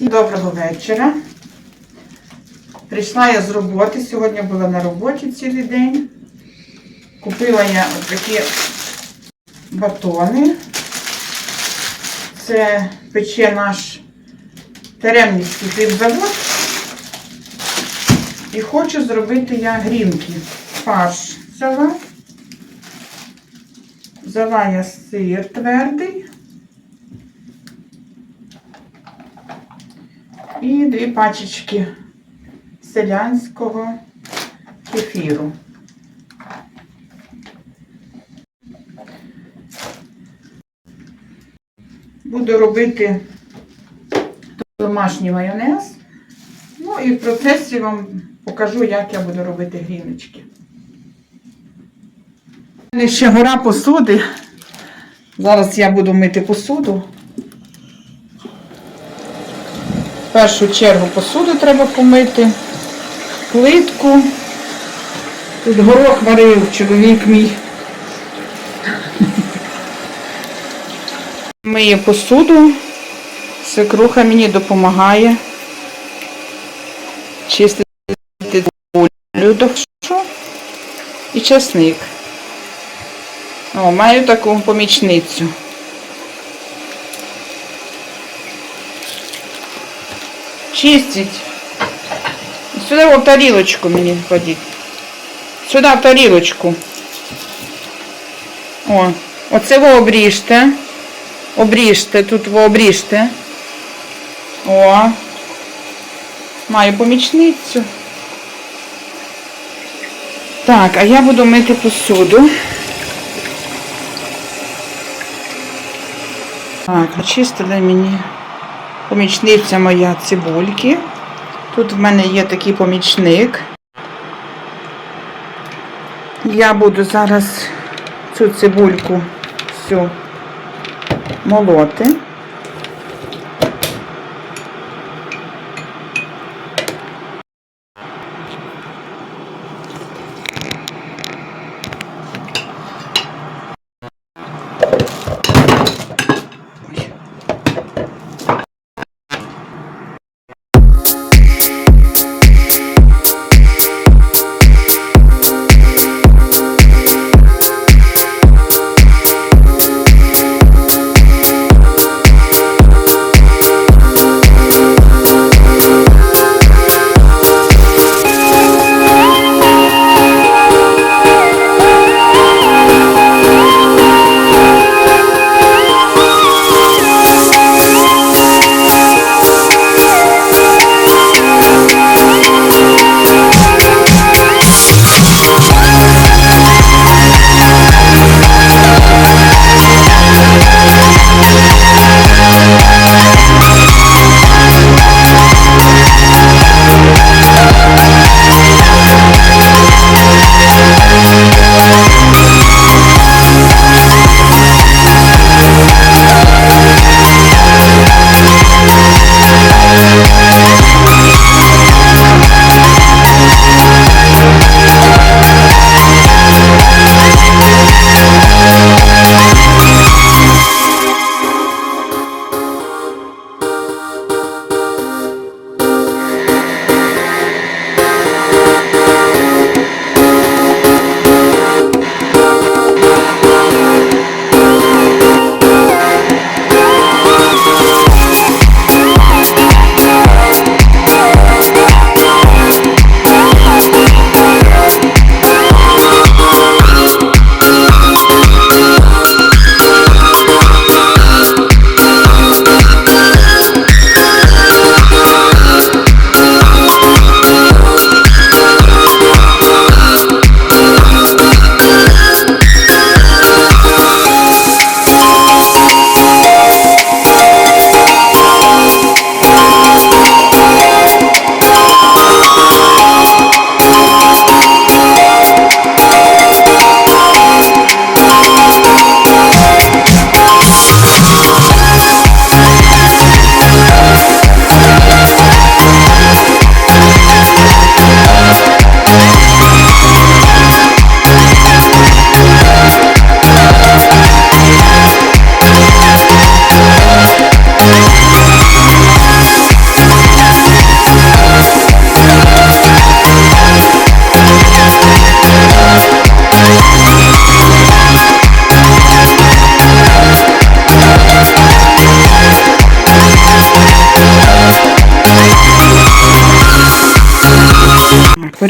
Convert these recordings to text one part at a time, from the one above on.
Всім доброго вечора. Прийшла я з роботи. Сьогодні була на роботі цілий день. Купила я такі батони. Це пече наш Теремницький хлібзавод. І хочу зробити я грінки. Фарш взяла. Взяла я сир твердий. І дві пачечки селянського кефіру. Буду робити домашній майонез. Ну і в процесі вам покажу, як я буду робити гріночки. У мене ще гора посуди. Зараз я буду мити посуду. В першу чергу посуду треба помити, плитку. Тут горох варив чоловік мій. Миє посуду. Свекруха мені допомагає чистити цибулю і чесник. О, маю таку помічницю. Чистить. Сюди в тарілочку мені кладіть. Сюди в тарілочку. О, оце ви обріжте. Обріжте, тут ви обріжте. О. Маю помічницю. Так, а я буду мити посуду. Так, очистили мені помічниця моя цибульки. Тут в мене є такий помічник. Я буду зараз цю цибульку всю молоти.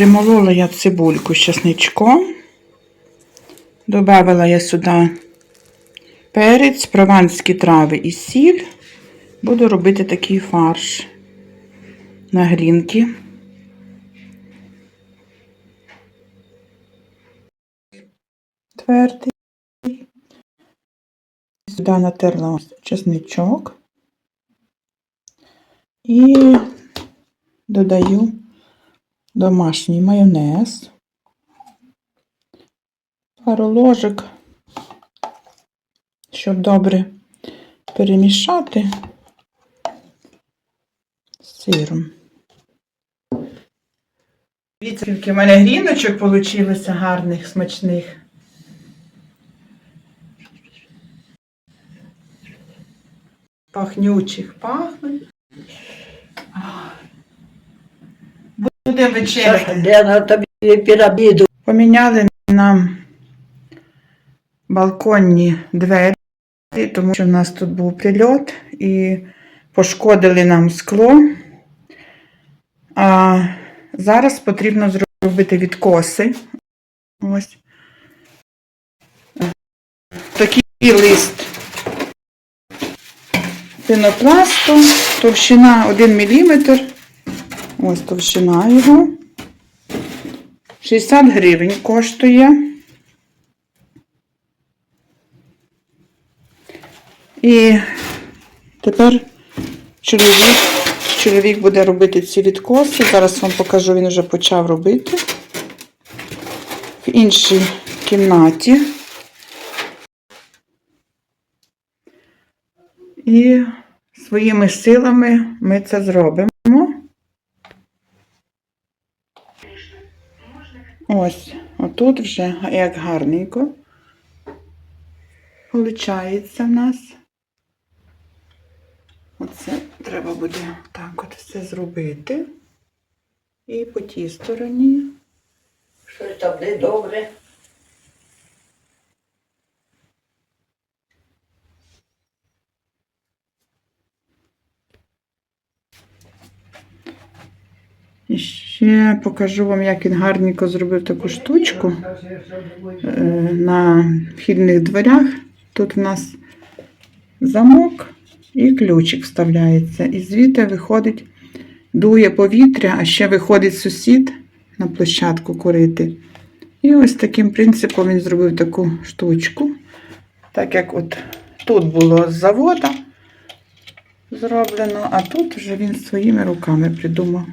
Перемолола я цибульку з чесничком. Добавила я сюди перець, прованські трави і сіль. Буду робити такий фарш на грінки. Твердий. Сюди натерла чесничок. І додаю домашній майонез. Пару ложок, щоб добре перемішати з сиром. Дивіться, скільки в мене гріночок вийшло гарних, смачних. Пахнючих пахнуть. Будемо вечеряти. Лена тобі піраміду. Поміняли нам балконні двері, тому що в нас тут був прильот і пошкодили нам скло. А зараз потрібно зробити відкоси. Ось. Такий лист пінопласту, товщина 1 мм. Ось товщина його. 60 гривень коштує. І тепер чоловік, чоловік буде робити ці відкоси. Зараз вам покажу, він вже почав робити. В іншій кімнаті. І своїми силами ми це зробимо. Ось, отут вже як гарненько. Получається в нас. Оце треба буде так от все зробити. І по тій стороні. Щось там не добре. І ще покажу вам, як він гарненько зробив таку штучку е, на вхідних дверях. Тут у нас замок і ключик вставляється. І звідти виходить, дує повітря, а ще виходить сусід на площадку курити. І ось таким принципом він зробив таку штучку. Так як от тут було з завода зроблено, а тут вже він своїми руками придумав.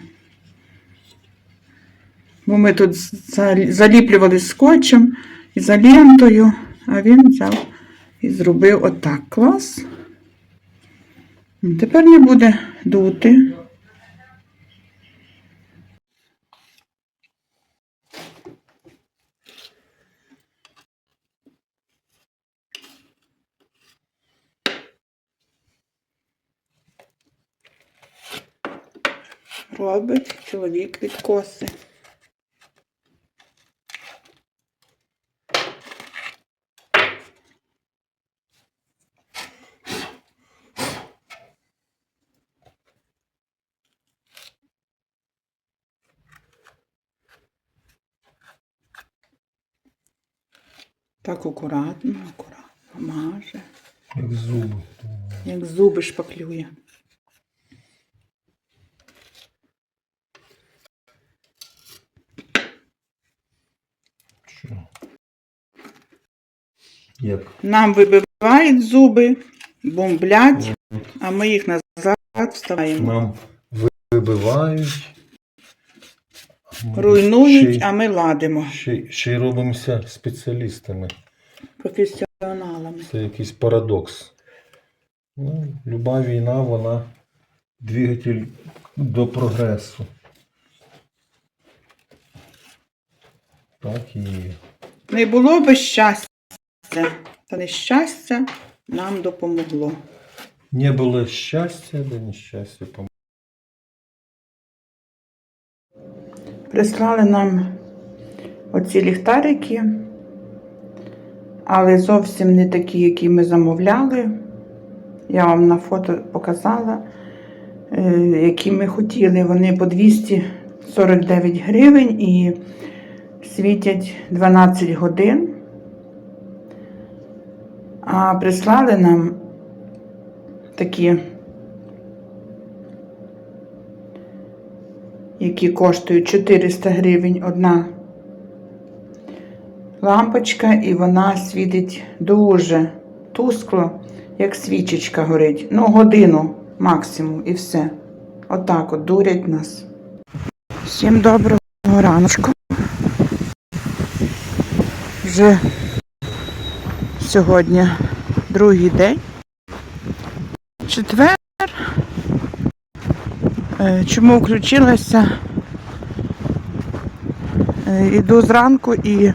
Бо ми тут за- заліплювали скотчем ізолентою, а він взяв і зробив отак. Клас. Тепер не буде дути. Робить чоловік відкоси. Так акуратно, акуратно маже, Як зуби. як зуби шпаклює. Що? Як? Нам вибивають зуби, бомблять, а ми їх назад вставаємо. Нам вибивають. Ми Руйнують, ще й- а ми ладимо Ще, й- ще й робимося спеціалістами. професіоналами. Це якийсь парадокс. Ну, люба війна, вона двигатель до прогресу. Так і є. Не було би щастя, та нещастя нам допомогло. Не було щастя, да нещастя помогло. Прислали нам оці ліхтарики, але зовсім не такі, які ми замовляли. Я вам на фото показала, е, які ми хотіли. Вони по 200 49 гривень і світять 12 годин. А прислали нам такі, які коштують 400 гривень одна лампочка, і вона світить дуже тускло, як свічечка горить. Ну, годину максимум і все. Отак от дурять нас. Всім доброго раночку. Вже сьогодні другий день. Четвер. Е, Чому включилася? Е, Іду зранку і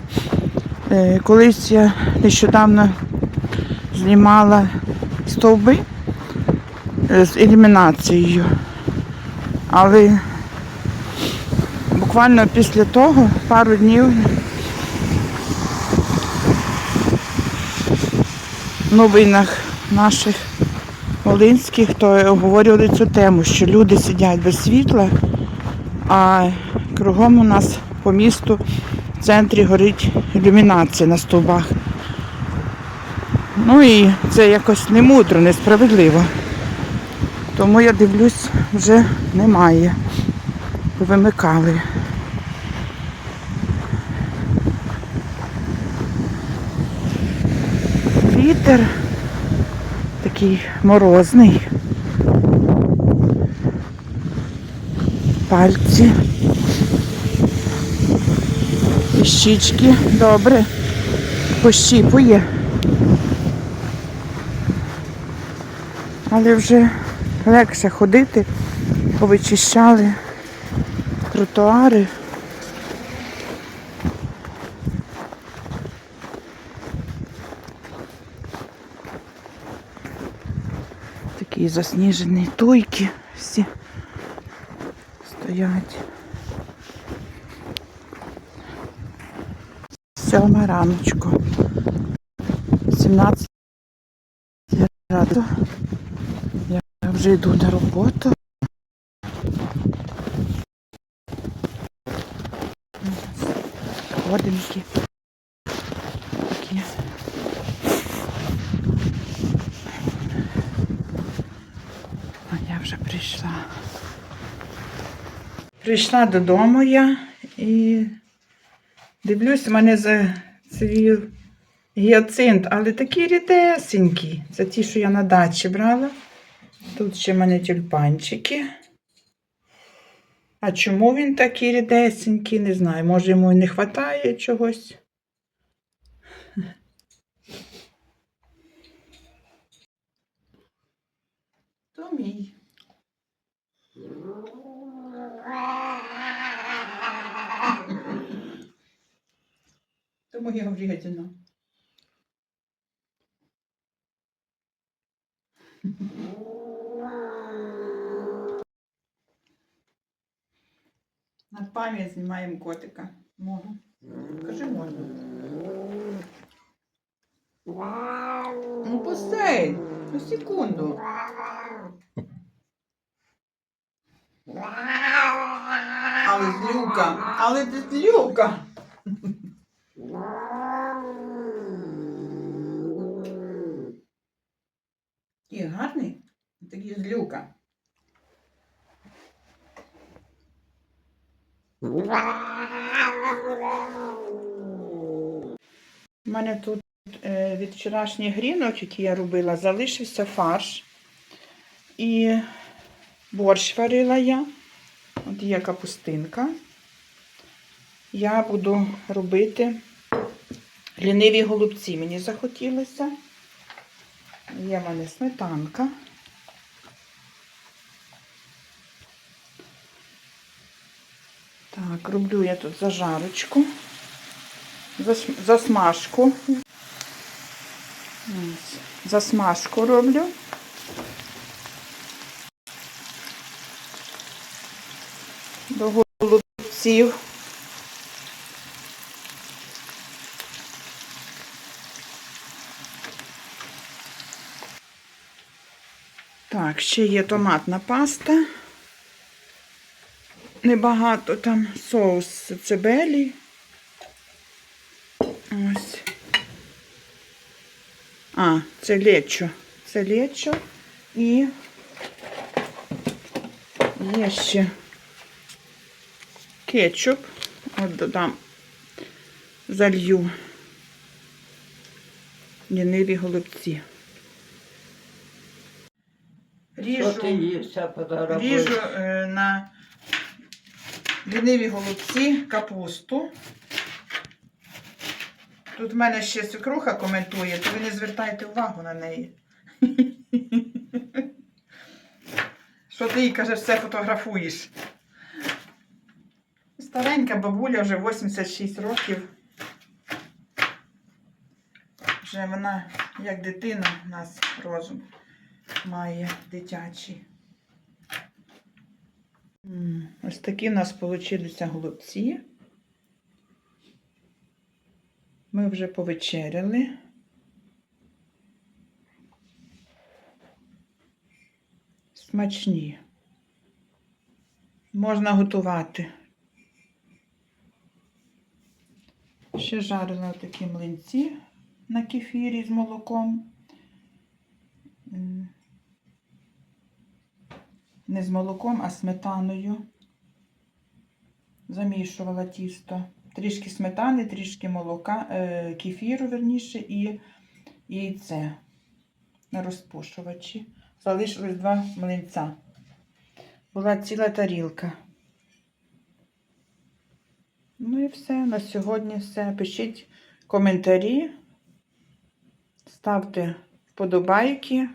е, колись я нещодавно знімала стовби е, з ілюмінацією. Але буквально після того пару днів в новинах наших волинських, то обговорювали цю тему, що люди сидять без світла, а кругом у нас по місту в центрі горить ілюмінація на стовбах. Ну і це якось не мудро, несправедливо. Тому я дивлюсь, вже немає. Повимикали. Вітер такий морозний. Пальці. І щічки добре. Пощіпує. Але вже легше ходити, повичищали тротуари. Такі засніжені тойки всі стоять. Сьома раночку. 17 градусів. Я вже йду на роботу. Сходинки. Такі. А я вже прийшла. Прийшла додому я і дивлюсь, у мене за цвів гіацинт, але такі рідесенькі. Це ті, що я на дачі брала. Тут ще в мене тюльпанчики. А чому він такий рідесенький, не знаю. Може йому і не вистачає чогось. То мій. Моя врядина. На пам'ять знімаємо котика. Можу. Кажи можна. Ну посей. Ну секунду. Але злюка. Але ти злюка. Такий гарний. Такий злюка. У мене тут е, від вчорашніх грінок, які я робила, залишився фарш. І борщ варила я. От є капустинка. Я буду робити ліниві голубці. Мені захотілося. Є в мене сметанка. Так, роблю я тут зажарочку, засмажку. Засмажку роблю. До голубців. Так, ще є томатна паста. небагато там соус цибелі. Ось. А, це лечо. Це лечо і є ще кетчуп. От додам, залью ліниві голубці. Що ти ївся подорожуєш? Ріжу е, на ліниві голубці капусту. Тут в мене ще свекруха коментує, то ви не звертайте увагу на неї. Що ти їй кажеш, все фотографуєш? Старенька бабуля вже 86 років. Вже вона, як дитина, у нас розум має дитячий. М, Ось такі в нас вийшли голубці. Ми вже повечеряли. Смачні. Можна готувати. Ще жарила такі млинці на кефірі з молоком. Не з молоком, а сметаною. Замішувала тісто. Трішки сметани, трішки молока, е, кефіру, верніше, і яйце на розпушувачі. Залишилось два млинця. Була ціла тарілка. Ну і все. На сьогодні все. Пишіть коментарі, ставте вподобайки.